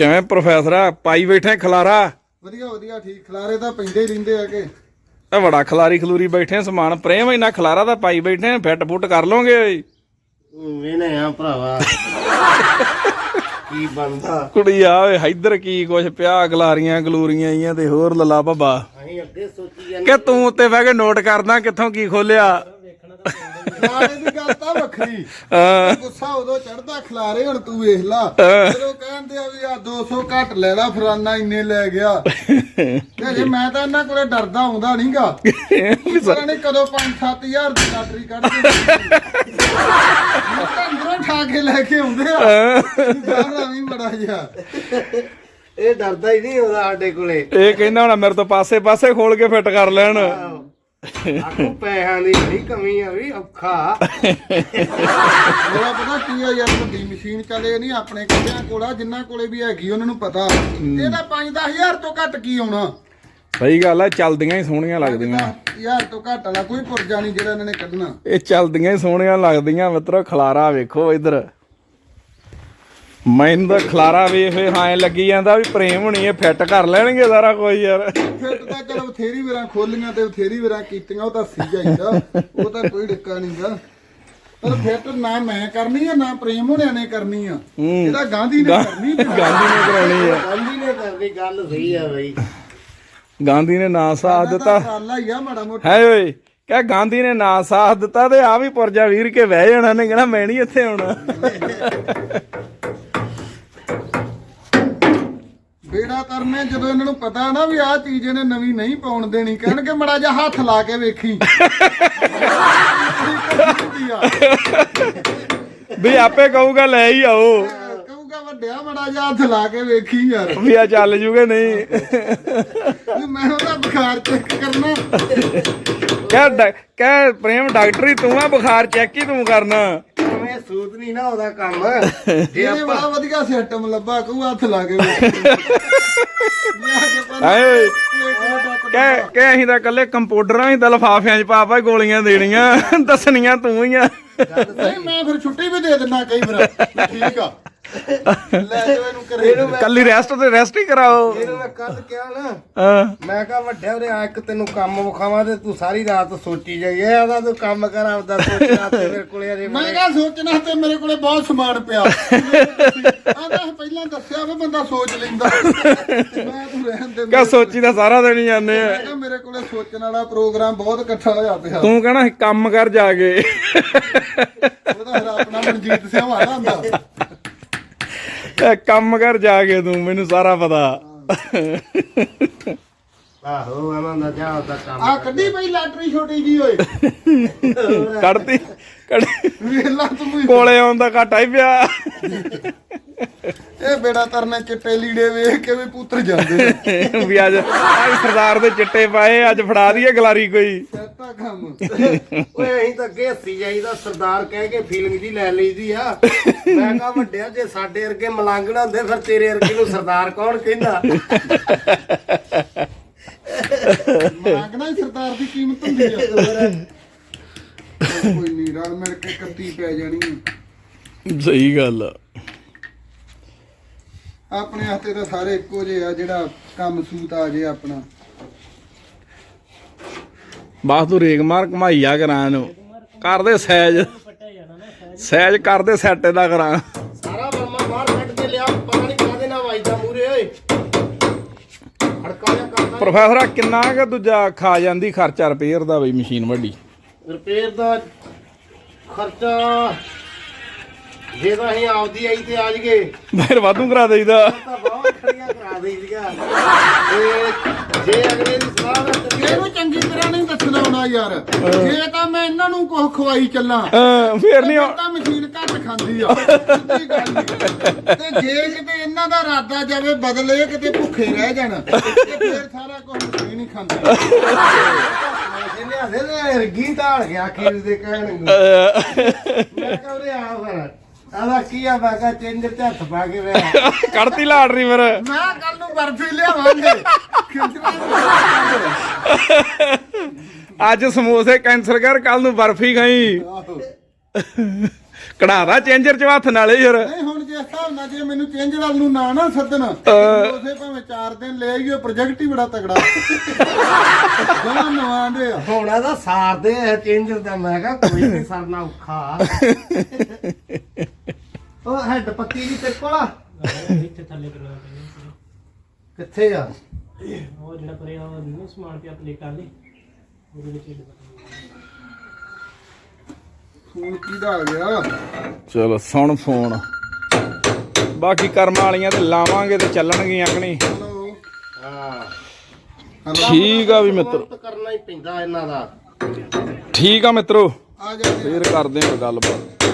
ਕਿਵੇਂ ਪ੍ਰੋਫੈਸਰ? ਆ ਪਾਈ ਬੈਠੇ ਖਲਾਰਾ। ਵਧੀਆ ਵਧੀਆ ਠੀਕ। ਖਲਾਰੇ ਤਾਂ ਪੈਂਦੇ ਹੀ ਰਹਿੰਦੇ ਆ ਕਿ। ਇਹ ਬੜਾ ਖਲਾਰੀ ਖਲੂਰੀ ਬੈਠੇ ਸਮਾਨ ਪ੍ਰੇਮ ਇੰਨਾ ਖਲਾਰਾ ਤਾਂ ਪਾਈ ਬੈਠੇ ਫਿੱਟ ਫੁੱਟ ਕਰ ਲੋਗੇ ਵੇਨੇ ਆ ਭਰਾਵਾ। ਕੀ ਬੰਦਾ ਕੁੜੀ ਆ ਓਏ ਇੱਧਰ ਕੀ ਕੁਛ ਪਿਆ ਗਲਾਰੀਆਂ ਗਲੂਰੀਆਂ ਆਈਆਂ ਤੇ ਹੋਰ ਲੱਲਾ ਭੱਬਾ। ਅਸੀਂ ਅੱਗੇ ਸੋਚੀ ਜਾਂਦੇ ਕਿ ਤੂੰ ਉੱਤੇ ਬਹਿ ਕੇ ਨੋਟ ਕਰਦਾ ਕਿੱਥੋਂ ਕੀ ਖੋਲਿਆ? ਖਲਾਰੇ ਦੀ ਗੱਲ ਤਾਂ ਵੱਖਰੀ। ਹਾਂ। ਗੁੱਸਾ ਉਦੋਂ ਚੜਦਾ ਖਲਾਰੇ ਹੁਣ ਤੂੰ ਵੇਖ ਲਾ। ਜਦੋਂ ਕਹਿੰਦੇ ਆ ਵੀ ਆ 200 ਘੱਟ ਲੈ ਲਾ ਫਰਾਨਾ ਇੰਨੇ ਲੈ ਗਿਆ। ਤੇ ਜੇ ਮੈਂ ਤਾਂ ਇਹਨਾਂ ਕੋਲੇ ਡਰਦਾ ਆਉਂਦਾ ਨਹੀਂਗਾ। ਪਤਾ ਨਹੀਂ ਕਦੋਂ 5-7000 ਦੀ ਲਾਟਰੀ ਕੱਢ ਦੇ ਮੈਂ ਤਾਂ ਅੰਦਰੋਂ ਠਾ ਕੇ ਲੈ ਕੇ ਆਉਂਦੇ ਆ। ਜਾਣਾ ਵੀ ਬੜਾ ਜਿਹਾ। ਇਹ ਡਰਦਾ ਹੀ ਨਹੀਂ ਉਹਦਾ ਸਾਡੇ ਕੋਲੇ। ਇਹ ਕਹਿੰਦਾ ਹੁਣ ਮੇਰੇ ਤੋਂ ਪਾਸੇ ਪਾਸੇ ਖੋਲ ਕੇ ਫਿੱਟ ਕਰ ਲੈਣ। ਆਖੋ ਪੈਸਿਆਂ ਦੀ ਬੜੀ ਕਮੀ ਆ ਵੀ ਔਖਾ। ਮੇਰਾ ਪਤਾ ਕੀ ਆ ਯਾਰ ਵੱਡੀ ਮਸ਼ੀਨ ਚੱਲੇ ਨਹੀਂ ਆਪਣੇ ਕੱਲਿਆਂ ਕੋਲ ਆ ਜਿੰਨਾ ਕੋਲੇ ਵੀ ਹੈਗੀ ਉਹਨਾਂ ਨੂੰ ਪਤਾ। ਇਹਦਾ 5-10000 ਤੋਂ ਘੱਟ ਕੀ ਆਉਣਾ ਸਹੀ ਗੱਲ ਆ ਚੱਲਦੀਆਂ ਹੀ ਸੋਹਣੀਆਂ ਲੱਗਦੀਆਂ। ਯਾਰ ਤੋਂ ਘੱਟ ਵਾਲਾ ਕੋਈ ਪੁਰਜਾ ਨਹੀਂ ਜਿਹੜਾ ਇਹਨਾਂ ਨੇ ਕੱਢਣਾ। ਇਹ ਚੱਲਦੀਆਂ ਹੀ ਸੋਹਣੀਆਂ ਲੱਗਦੀਆਂ ਮਿੱਤਰੋ ਖਲਾਰਾ ਵੇਖੋ ਇੱਧਰ। ਮੈਨੂੰ ਤਾਂ ਖਲਾਰਾ ਵੇਖ ਵੇ ਹਾਂ ਲੱਗੀ ਜਾਂਦਾ ਵੀ ਪ੍ਰੇਮ ਹੋਣੀ ਇਹ ਫਿੱਟ ਕਰ ਲੈਣਗੇ ਸਾਰਾ ਕੁਝ ਯਾਰ। ਫਿੱਟ ਤਾਂ ਚਲ ਬਥੇਰੀ ਵੀਰਾਂ ਖੋਲੀਆਂ ਤੇ ਬਥੇਰੀ ਵੀਰਾਂ ਕੀਤੀਆਂ ਉਹ ਤਾਂ ਸੀ ਜਾਈਦਾ ਉਹ ਤਾਂ ਕੋਈ ਡਿੱਕਾ ਨਹੀਂਗਾ। ਪਰ ਫਿੱਟ ਨਾ ਮੈਂ ਕਰਨੀ ਆ ਨਾ ਪ੍ਰੇਮ ਹੋਣਿਆਂ ਨੇ ਕਰਨੀ ਆ। ਇਹਦਾ ਗਾਂਧੀ ਨੇ ਕਰਨੀ ਤੇ ਗਾਂਧੀ ਨੇ ਕਰਾਉਣੀ ਆ। ਗਾਂਧੀ ਨੇ ਕਰਦੀ ਗੱਲ ਸਹੀ ਆ ਬਈ। ਗਾਂਧੀ ਨੇ ਨਾਂ ਸਾਥ ਦਿੱਤਾ। ਹੀ ਆ ਮਾੜਾ ਮੋਟਾ। ਹੈ ਓਏ ਕਹ ਗਾਂਧੀ ਨੇ ਨਾਂ ਸਾਥ ਦਿੱਤਾ ਤੇ ਆ ਵੀ ਪੁਰਜਾ ਵੀਰ ਕੇ ਬਹਿ ਜਾਣਾ ਨੇ ਕਹਿਣਾ ਮੈਂ ਨਹੀਂ ਇੱਥੇ ਆਉਣਾ। ਬੇੜਾ ਕਰਨੇ ਜਦੋਂ ਇਹਨਾਂ ਨੂੰ ਪਤਾ ਨਾ ਵੀ ਆਹ ਚੀਜ਼ ਇਹਨੇ ਨਵੀਂ ਨਹੀਂ ਪਾਉਣ ਦੇਣੀ ਕਹਿਣਗੇ ਮੜਾ ਜਾ ਹੱਥ ਲਾ ਕੇ ਵੇਖੀ। ਵੀ ਆਪੇ ਕਹੂਗਾ ਲੈ ਹੀ ਆਓ। ਕਹੂਗਾ ਵੱਡਿਆ ਮੜਾ ਜਾ ਹੱਥ ਲਾ ਕੇ ਵੇਖੀ ਯਾਰ। ਵੀ ਆ ਚੱਲ ਜੂਗੇ ਨਹੀਂ। ਵੀ ਮੈਂ ਉਹਦਾ ਬੁਖਾਰ ਚੈੱਕ ਕਰਨਾ। ਕਹਿ ਡਾ- ਕਹਿ ਪ੍ਰੇਮ ਡਾਕਟਰੀ ਤੂੰ ਆ ਬੁਖਾਰ ਚੈੱਕ ਹੀ ਤੂੰ ਕਰਨਾ। ਐਵੇਂ ਸੂਤ ਨਹੀਂ ਨਾ ਉਹਦਾ ਕੰਮ। ਜੇ ਇਹਨੇ ਬੜਾ ਵਧੀਆ ਸਿਸਟਮ ਲੱਭਾ ਕਹੂ ਹੱਥ ਲਾ ਕੇ ਵੇਖੀ। ਲਿਆ ਕੇ ਪਾ ਹਾਏ ਓਏ ਪਲੇਟ ਵਿੱਚ ਕਹਿ ਕਹਿ ਅਸੀਂ ਤਾਂ ਇਕੱਲੇ ਕੰਪਾਊਂਡਰਾਂ ਹੀ ਤਾਂ ਲਫਾਫਿਆਂ 'ਚ ਪਾ ਪਾ ਗੋਲੀਆਂ ਦੇਣੀਆਂ। ਦੱਸਣੀਆਂ ਤੂੰ ਹੀ ਆ। ਨਹੀਂ ਮੈਂ ਫਿਰ ਛੁੱਟੀ ਵੀ ਦੇ ਦਿੰਦਾ ਕਈ ਵਾਰ। ਠੀਕ ਆ। ਲੈ ਜਾਓ ਇਹਨੂੰ ਕਰੇ ਕੱਲੀ ਰੈਸਟ ਤੇ ਰੈਸਟ ਹੀ ਕਰਾਓ। ਇਹਨੂੰ ਮੈਂ ਕੱਲ ਕਿਹਾ ਨਾ ਹਾਂ। ਮੈਂ ਕਹਾ ਵੱਡਿਆ ਉਰੇ ਆ ਇੱਕ ਤੈਨੂੰ ਕੰਮ ਵਿਖਾਵਾਂ ਤੇ ਤੂੰ ਸਾਰੀ ਰਾਤ ਸੋਚੀ ਜਾਈਏ ਆਦਾ ਤੂੰ ਕੰਮ ਕਰ ਆਪਦਾ ਸੋਚਣਾ ਤੇ ਮੇਰੇ ਕੋਲੇ ਅਜੇ ਮੈਂ ਕਿਹਾ ਸੋਚਣਾ ਤੇ ਮੇਰੇ ਕੋਲੇ ਬਹੁਤ ਸਮਾਨ ਪਿਆ। ਆਂਦਾ ਪਹਿਲਾਂ ਦੱਸਿਆ ਵਾ ਬੰਦਾ ਸੋਚ ਲੈਂਦਾ। ਮੈਂ ਤੂੰ ਰਹਿਣ ਦੇ ਕਹ ਸੋਚੀ ਤਾਂ ਸਾਰਾ ਦਿਨ ਹੀ ਜਾਂਦੇ ਆ। ਮੈਂ ਕਿਹਾ ਮੇਰੇ ਕੋਲੇ ਸੋਚਣ ਵਾਲਾ ਪ੍ਰੋਗਰਾਮ ਬਹੁਤ ਇਕੱਠਾ ਹੋਇਆ ਪਿਆ। ਤੂੰ ਕਹਿਣਾ ਕੰਮ ਕਰ ਜਾ ਕੇ। ਉਹਦਾ ਫਿਰ ਆਪਣਾ ਮਨਜੀਤ ਸਿੰਘ ਹੁੰਦਾ। ਇਹ ਕੰਮ ਕਰ ਜਾ ਕੇ ਤੂੰ ਮੈਨੂੰ ਸਾਰਾ ਪਤਾ। ਆਹੋ ਆਨੰਦ ਜਾ ਉਹਦਾ ਕੰਮ ਆ ਕੱਢੀ ਪਈ ਲਾਟਰੀ ਛੋਟੀ ਜੀ ਓਏ। ਕੱਢਤੀ ਕੱਢ ਵੇਲਾ ਤੂੰ ਕੋਲੇ ਆਉਣ ਦਾ ਘਾਟਾ ਹੀ ਪਿਆ। ਇਹ ਬੇੜਾ ਤਰਨੇ ਚਿੱਟੇ ਲੀੜੇ ਵੇਖ ਕੇ ਵੀ ਪੁੱਤਰ ਜਾਂਦੇ ਨੇ। ਵੀ ਅੱਜ ਅੱਜ ਸਰਦਾਰ ਦੇ ਚਿੱਟੇ ਪਾਏ ਅੱਜ ਫੜਾ ਦਈਏ ਗਲਾਰੀ ਕੋਈ। ਸੱਤਾ ਕੰਮ। ਓਏ ਅਸੀਂ ਤਾਂ ਅੱਗੇ ਹੱਸੀ ਜਾਈਦਾ ਸਰਦਾਰ ਕਹਿ ਕੇ ਫੀਲਿੰਗ ਦੀ ਲੈ ਲਈਦੀ ਆ। ਮੈਂ ਕਹਾ ਵੱਡਿਆ ਜੇ ਸਾਡੇ ਵਰਗੇ ਮਲੰਗਣਾ ਹੁੰਦੇ ਫਿਰ ਤੇਰੇ ਵਰਗੇ ਨੂੰ ਸਰਦਾਰ ਕੌਣ ਕਹਿੰਦਾ? ਮੰਗਣਾ ਹੀ ਸਰਦਾਰ ਦੀ ਕੀਮਤ ਹੁੰਦੀ ਆ। ਕੋਈ ਨਹੀਂ ਰਲ ਮਿਲ ਕੇ ਕੱਤੀ ਪੈ ਜਾਣੀ ਆ। ਸਹੀ ਗੱਲ ਆ। ਆਪਣੇ ਹੱਥੇ ਤਾਂ ਸਾਰੇ ਇੱਕੋ ਜਿਹੇ ਆ ਜਿਹੜਾ ਕੰਮ ਸੂਤ ਆ ਜੇ ਆਪਣਾ। ਬਸ ਤੂੰ ਰੇਗ ਮਾਰ ਕਮਾਈ ਆ ਕਰਾਂ ਨੂੰ ਕਰਦੇ ਸਹਿਜ ਸਹਿਜ ਕਰਦੇ ਸੈੱਟ ਦਾ ਕਰਾਂ। ਸਾਰਾ ਬਰਮਾ ਬਾਹਰ ਕੱਢ ਕੇ ਲਿਆ ਪਤਾ ਨਹੀਂ ਕਾਹਦੇ ਨਾਲ ਵਾਜਦਾ ਮੂਰੇ ਓਏ। ਹੜਕਾ ਜਾ ਕਰਦਾ। ਪ੍ਰੋਫੈਸਰ ਆ ਕਿੰਨਾ ਕੁ ਦੂਜਾ ਖਾ ਜਾਂਦੀ ਖਰਚਾ ਰਿਪੇਅਰ ਦਾ ਬਈ ਮਸ਼ੀਨ ਵੱਡੀ। ਰਿਪੇਅਰ ਦਾ ਖਰਚਾ ਜੇ ਤਾਂ ਅਸੀਂ ਆਪਦੀ ਆਈ ਤੇ ਆ ਜਗੇ ਫਿਰ ਵਾਧੂ ਕਰਾ ਦੇਈਦਾ। ਤਾਂ ਬਹੁਤ ਖੜੀਆਂ ਕਰਾ ਦੇਈਦੀਆਂ। ਤੇ ਜੇ ਅਗਲੇ ਦੀ ਸਲਾਹ ਨਾਲ ਚੱਲੀਏ ਇਹਨੂੰ ਚੰਗੀ ਤਰ੍ਹਾਂ ਨਹੀਂ ਦੱਸਣਾ ਆਉਣਾ ਯਾਰ। ਜੇ ਤਾਂ ਮੈਂ ਇਹਨਾਂ ਨੂੰ ਕੁਝ ਖਵਾਈ ਚੱਲਾਂ। ਹਾਂ, ਫੇਰ ਨਹੀਂ ਫਿਰ ਤਾਂ ਮਸ਼ੀਨ ਘੱਟ ਖਾਂਦੀ ਆ। ਸਿੱਧੀ ਗੱਲ ਈ। ਤੇ ਜੇ ਕਿਤੇ ਇਹਨਾਂ ਦਾ ਇਰਾਦਾ ਜਾਵੇ ਬਦਲੇ ਕਿਤੇ ਭੁੱਖੇ ਰਹਿ ਜਾਣ ਤੇ ਫਿਰ ਸਾਰਾ ਕੁਝ ਮਸ਼ੀਨ ਹੀ ਖਾਂਦੀ। ਆ। ਨੇ ਰਗੀ ਢਾਲ ਗਿਆ ਖੀਰ ਦੇ ਕਹਿਣ ਨੂੰ। ਮੈਂ ਕਿਹਾ ਉਰੇ ਆ ਫਿਰ ਆਦਾ ਕੀ ਆ ਕਿਹਾ ਚੇਂਜਰ ਤੇ ਹੱਥ ਪਾ ਕੇ ਵੇ ਕੱਢਤੀ ਲਾਟਰੀ ਫਿਰ। ਮੈਂ ਕੱਲ ਨੂੰ ਬਰਫੀ ਲਿਆਵਾਂਗੇ। ਅੱਜ ਸਮੋਸੇ ਕੈਂਸਲ ਕਰ ਕੱਲ ਨੂੰ ਬਰਫੀ ਖਾਈ। ਕਢਾਦਾ ਚੇਂਜਰ ਚ ਹੱਥ ਨਾਲੇ ਯਾਰ ਨਹੀਂ ਹੁਣ ਜਿਸ ਹਿਸਾਬ ਨਾਲ ਜੇ ਮੈਨੂੰ ਚੇਂਜ ਵੱਲ ਨੂੰ ਨਾ ਨਾ ਸੱਦਣ ਉਸੇ ਭਾਵੇਂ 4 ਦਿਨ ਲੈ ਆਈਓ ਪ੍ਰੋਜੈਕਟ ਹੀ ਬੜਾ ਤਗੜਾ ਜਮਾ ਨਵਾਂ ਦੇ। ਆ ਹੁਣ ਇਹਦਾ ਸਾਰਦੇ ਚੇਂਜਰ ਦਾ ਮੈਂ ਕਿਹਾ ਕੋਈ ਨਹੀਂ ਸਰਨਾ ਔਖਾ। ਉਹ ਹੈਡ ਪੱਤੀ ਦੀ ਤੇ ਕੋਲ ਆ? ਇੱਥੇ ਥੱਲੇ ਕਰਵਾ ਪੈਣੀ ਕਿੱਥੇ ਆ? ਉਹ ਜਿਹੜਾ ਪਰੇ ਉਹ ਨਹੀਂ ਸਮਾਨ ਪਿਆ ਪਲੇਟਾਂ ਦੇ ਉਹਦੇ ਵਿੱਚ ਇਹ ਫੋਨ ਕਿਹਦਾ ਆ ਗਿਆ? ਚਲੋ ਸੁਣ ਫੋਨ। ਬਾਕੀ ਕਰਮ ਵਾਲੀਆਂ ਤੇ ਲਾਵਾਂਗੇ ਤੇ ਚੱਲਣਗੀਆਂ ਕਿ ਨਹੀਂ? ਹਲੋ। ਹਾਂ। ਠੀਕ ਆ ਵੀ ਮਿੱਤਰੋ। ਤਾਂ ਕਰਨਾ ਹੀ ਪੈਂਦਾ ਇਹਨਾਂ ਦਾ। ਠੀਕ ਆ ਮਿੱਤਰੋ। ਆ ਜਾ। ਫੇਰ ਕਰਦੇ ਹਾਂ ਗੱਲਬਾਤ।